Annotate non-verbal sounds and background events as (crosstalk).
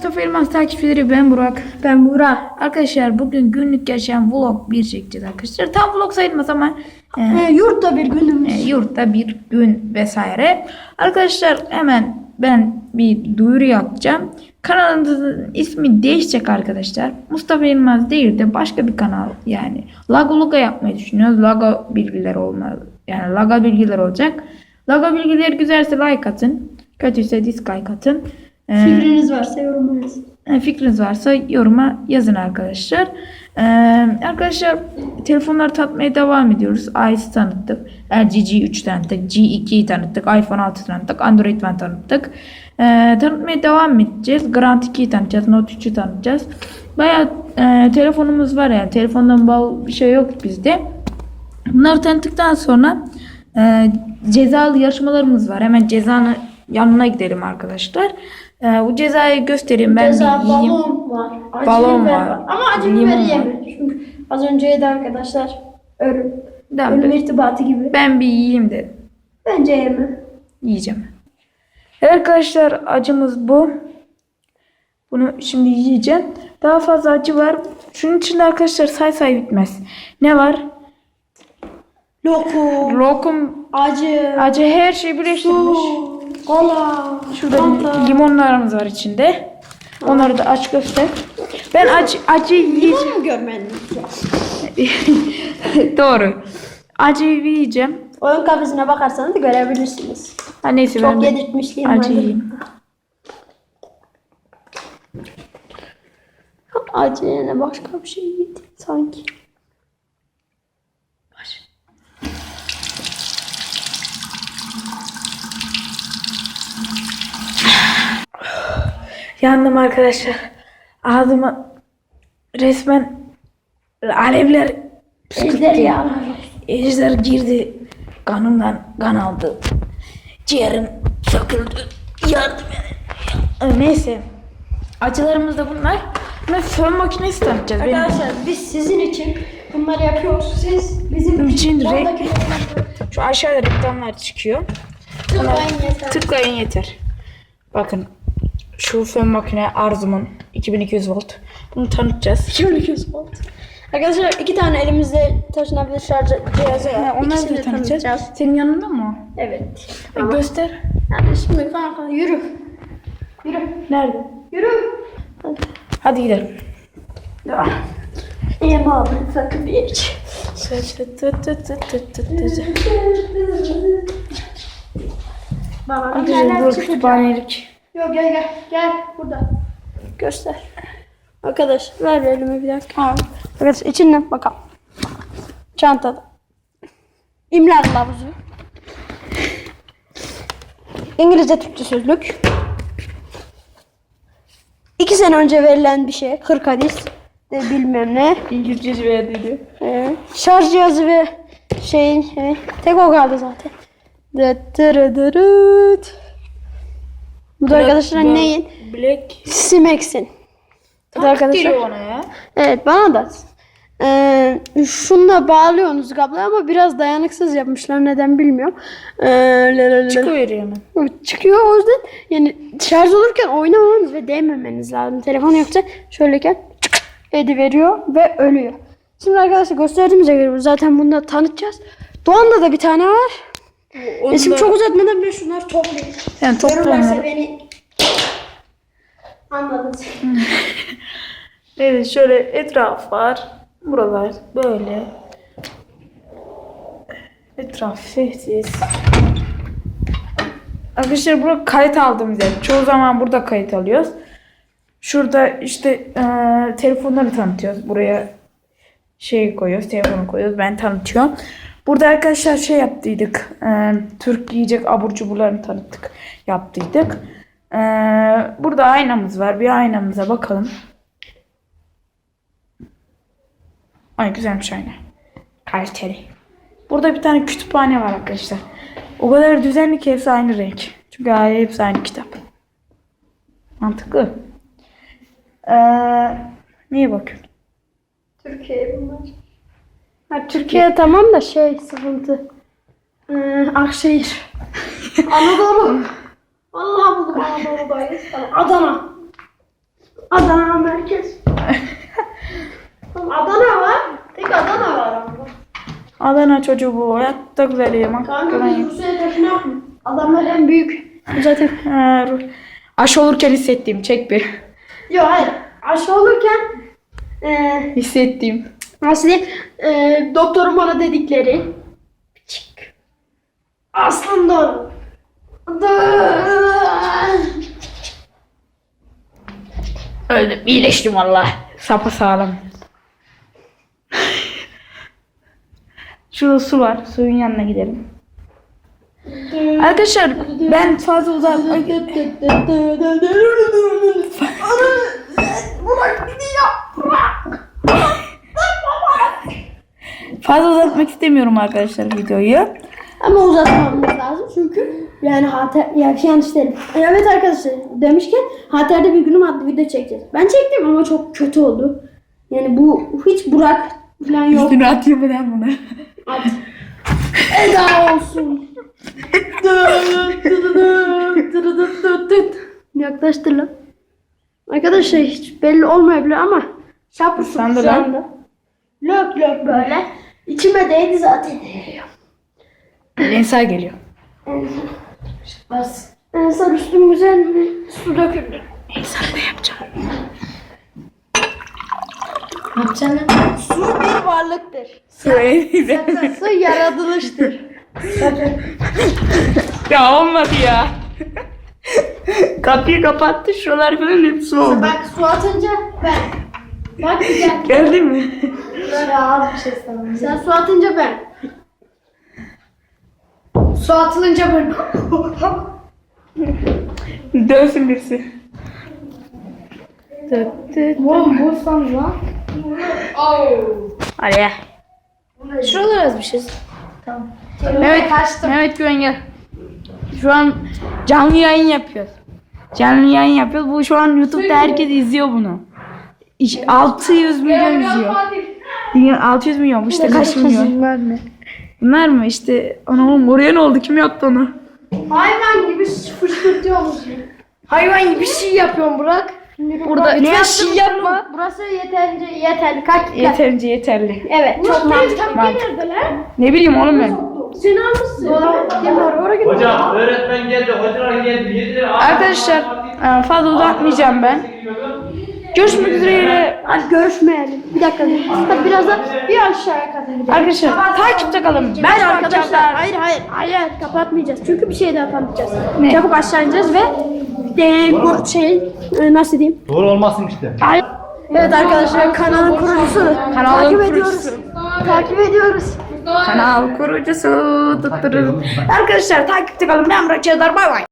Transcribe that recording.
Mustafa Elmas takipçileri ben Burak. Ben Burak. Arkadaşlar bugün günlük yaşayan vlog bir çekeceğiz arkadaşlar. Tam vlog sayılmaz ama e, Ee, yurtta bir günümüz. e, yurtta bir gün vesaire. Arkadaşlar hemen ben bir duyuru yapacağım. Kanalımızın ismi değişecek arkadaşlar. Mustafa Elmas değil de başka bir kanal yani. Lago Luga yapmayı düşünüyoruz. Lago bilgileri olmalı. Yani Lago bilgiler olacak. Lago bilgileri güzelse like atın. Kötüyse dislike atın. Ee, Fikriniz varsa yoruma yazın. e, Fikriniz varsa yoruma yazın arkadaşlar. Ee, arkadaşlar telefonları tatmaya devam ediyoruz. iOS tanıttık. LG G3 tanıttık. G2'yi tanıttık. iPhone 6 tanıttık. Android One tanıttık. Ee, tanıtmaya devam edeceğiz. Grand 2'yi tanıtacağız. Note 3'ü tanıtacağız. Bayağı e, telefonumuz var yani. Telefondan bağlı bir şey yok bizde. Bunları tanıttıktan sonra e, cezalı yarışmalarımız var. Hemen cezanın yanına gidelim arkadaşlar. E, bu cezayı göstereyim ben Ceza bir yiyeyim. balon var. Acı Balon biber var. Ama acı Limon biberi var. yeme. Çünkü az önce yedi arkadaşlar. Ölüm. Ben, Ölüm irtibatı gibi. ben bir yiyeyim dedim. Bence yeme. Yiyeceğim. Evet arkadaşlar acımız bu. Bunu şimdi yiyeceğim. Daha fazla acı var. Şunun içinde arkadaşlar say say bitmez. Ne var? Lokum. Lokum, Acı. acı her şey birleştirilmiş. Su. Kola. Şurada Fanta. limonlarımız var içinde. Onları da aç göster. Ben acı acı yiyeceğim. Limon mu? (laughs) Doğru. Acı yiyeceğim. Oyun kafesine bakarsanız görebilirsiniz. Ha neyse Çok ben de yedirtmişliğim acı yiyeyim. Acı yerine başka bir şey yedi sanki. Yandım arkadaşlar. Ağzıma resmen alevler Ejder ya. Ejder girdi. Kanımdan kan aldı. Ciğerim söküldü. Yardım edin. Neyse. Acılarımız da bunlar. Ve fön makinesi tanıtacağız. Benim Arkadaşlar biz sizin için bunları yapıyoruz. Siz bizim için renk- Oradaki şu aşağıda reklamlar çıkıyor. tıklayın yeter. Tıklayın yeter. Bakın şu fön makine Arzum'un 2200 volt. Bunu tanıtacağız. 2200 volt. Arkadaşlar iki tane elimizde taşınabilir şarj cihazı var. Ha, onları da de tanıtacağız. Senin yanında mı? Evet. E, Göster. Yani şimdi kanka yürü. Yürü. Nerede? Yürü. Hadi gidelim. Yeme abi sakın bir iç. Baba Arkadaşlar bu kütüphanelik. Yok gel gel gel burada. Göster. Arkadaş ver elime bir dakika. Arkadaş içinden bakalım. Çantada. İmla kılavuzu. İngilizce Türkçe sözlük. İki sene önce verilen bir şey. 40 hadis. De bilmem ne. İngilizce verdiydi. Evet. Şarj cihazı ve şeyin şey, tek o kaldı zaten. Dıt dırı dırıt. Bu da arkadaşlar neyin? Black. Simex'in. Bu da arkadaşlar. Ona ya. Evet bana da. Ee, şununla bağlıyorsunuz kabloyu ama biraz dayanıksız yapmışlar neden bilmiyorum. Ee, hemen. Evet, Çıkıyor o yüzden yani şarj olurken oynamamanız ve değmemeniz lazım. Telefon yoksa şöyleyken çık ediveriyor ve ölüyor. Şimdi arkadaşlar gösterdiğimize göre zaten bunu da tanıtacağız. Doğan'da da bir tane var. Onu şimdi da- çok uzatmadan ben şunları toplayayım. Yani topla Görürlerse beni anladınız. (laughs) Evet şöyle etraf var. Buralar böyle. Etraf sessiz. Arkadaşlar burada kayıt aldığımız yer. Çoğu zaman burada kayıt alıyoruz. Şurada işte eee, telefonları tanıtıyoruz. Buraya şey koyuyoruz, telefonu koyuyoruz. Ben tanıtıyorum. Burada arkadaşlar şey yaptıydık. eee, Türk yiyecek abur cuburlarını tanıttık. Yaptıydık. Eee, burada aynamız var. Bir aynamıza bakalım. Ay güzelmiş ayna. Kaliteli. Burada bir tane kütüphane var arkadaşlar. O kadar düzenli ki hepsi aynı renk. Çünkü hepsi aynı kitap. Mantıklı. Ee, niye bakıyorsun? Türkiye bunlar. Ha, Türkiye tamam da şey sıkıntı. Ee, Akşehir. (laughs) Anadolu. Allah buldum Anadolu'dayız. Adana. Adana merkez. Adana var. Tek Adana var ama. Adana çocuğu bu. Hayatta güzel yemek. Kanka biz Rusya'ya taşınak mı? Adamlar en büyük. Zaten. Ru- Aşı olurken hissettiğim. Çek bir. Yok hayır. Aşı olurken eee Hissettiğim. Nasıl diyeyim? Eee doktorun bana dedikleri. Çık. Aslında. Öldüm. iyileştim valla. Sapa sağlam. Şurada su var. Suyun yanına gidelim. Arkadaşlar ben fazla uzak... Fazla uzatmak istemiyorum arkadaşlar videoyu. Ama uzatmamız lazım çünkü yani hater ya şey yanlış derim. Evet arkadaşlar demişken Hater'de bir günüm adlı video çekeceğiz. Ben çektim ama çok kötü oldu. Yani bu hiç Burak falan yok. Üstüne atayım ben bunu. At. Eda olsun. Yaklaştır lan. Arkadaşlar hiç belli olmayabilir ama şapır Sen de şu anda. Lök lök böyle. İçime değdi zaten. Ensar geliyor. Bas. Ensar üstümüze mi? Su döküldü. Ensar ne yapacağım? Yapacaksın Su bir varlıktır. Su yaratılıştır. ya olmadı ya. Kapıyı kapattı şuralar falan hepsi oldu. Bak su atınca ben. Bak güzel. Geldi mi? Böyle az bir şey sanırım. Sen su atınca ben. Su atılınca ben. Dövsün birisi. Tıt tıt. Oğlum bu san lan. Hadi. Şuralara yazmışız. Tamam. Mehmet, Mehmet Güven gel. Şu an canlı yayın yapıyoruz. Canlı yayın yapıyoruz. Bu şu an YouTube'da herkes izliyor bunu. İş- 600 milyon izliyor. Dünya 600 milyon işte kaç milyon? Var mı? Bunlar mı işte? Ana oğlum oraya ne oldu? Kim yaptı onu? Hayvan gibi fışkırtıyormuş. Hayvan gibi şey yapıyorum Burak. Burada Ne ne şey yapma. Burası yeterince yeterli. Kaç kaç. Yeterince yeterli. Evet çok mantıklı. Mantıklı. Ne bileyim oğlum ben. Sen almışsın. Hocam öğretmen geldi, hocalar geldi, yediler. Arkadaşlar e, fazla uzatmayacağım ben. Görüşmek üzere. Hadi görüşmeyelim. Bir dakika. Hadi biraz da bir aşağıya kadar. Arkadaşlar takipte kalın. Ben arkadaşlar. Hayır hayır hayır kapatmayacağız. Çünkü bir şey daha tanıtacağız. Ne? Çabuk aşağı ineceğiz ve de, bu şey e, nasıl diyeyim? Doğru olmasın işte. Hayır. Evet arkadaşlar kanalın kurucusu. Kanalın takip ediyoruz. Takip ediyoruz. Kanal kurucusu. Tutturun. Arkadaşlar takipte kalın. Ben Murat Çağdar. Bay bay.